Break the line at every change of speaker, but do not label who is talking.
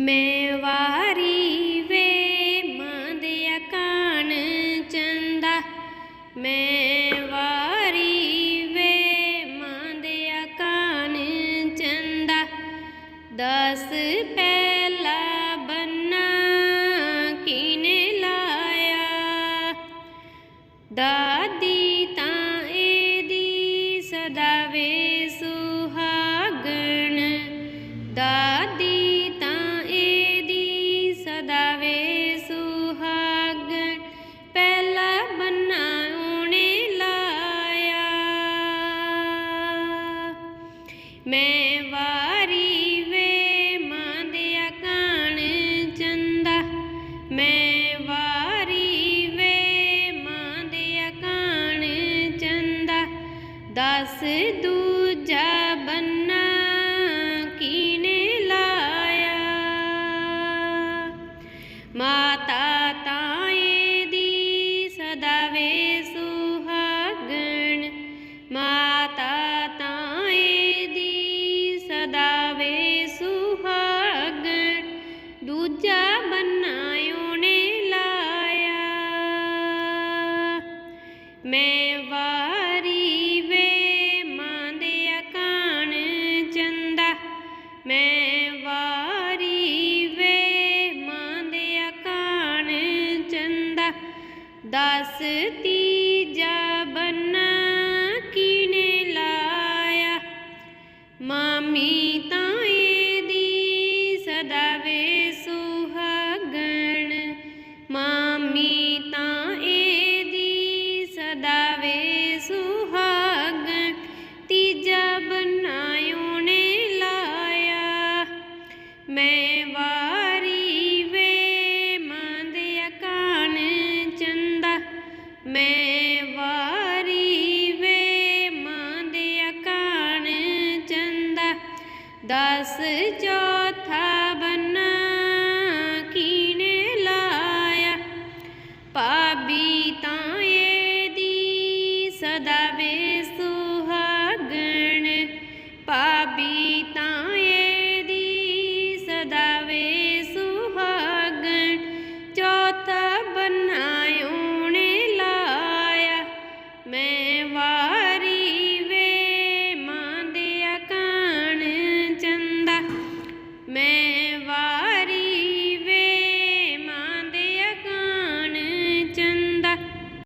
ਮੈਂ ਵਾਰੀ ਵੇ ਮੰਦਿਆ ਕਾਣ ਚੰਦਾ। ਮੈਂ ਵਾਰੀ ਵੇ ਮੰਦਿਆ ਕਾਣ ਚੰਦਾ। ਦਸ ਪਹਿਲਾ ਬੰਨਾ ਕਿਨੇ ਲਾਇਆ? ਦਾਦੀ ਵਾਰੀ ਵੇ ਮਾਂ ਦੇ ਕਾਣ ਚੰਦਾ। ਮੈਂ ਵਾਰੀ ਵੇ ਮਾਂ ਦੇ ਕਾਣ ਚੰਦਾ। ਦਸ ਦੂਜਾ ਬੰਨਾ ਉਹਨੇ ਲਾਇਆ। ਮੈਂ ਵਾਰੀ ਵੇ ਮਾਂ ਮੰਦਿਆ ਕਾਣ ਚੰਦਾ। ਮੈਂ ਵਾਰੀ ਵੇ ਮੰਦਿਆ ਕਾਣ ਚੰਦਾ। ਦਸ ਤੀਜਾ ਬੰਨਾ ਕੀਨੇ ਲਾਇਆ। ਮਾਮੀ ਸੁਹਾਗਣ, ਤੀਜਾ ਬਣਾਇਓ ਨੇ ਲਾਇਆ। ਮੈਂ ਵਾਰੀ ਵੇ ਮੰਦਿਆ ਕਾਣ ਚੰਦਾ। ਮੈਂ ਵਾਰੀ ਵੇ ਮੰਦਿਆ ਕਾਣ ਚੰਦਾ। ਦਸ ਚੌਥਾ ਬੰਨਾ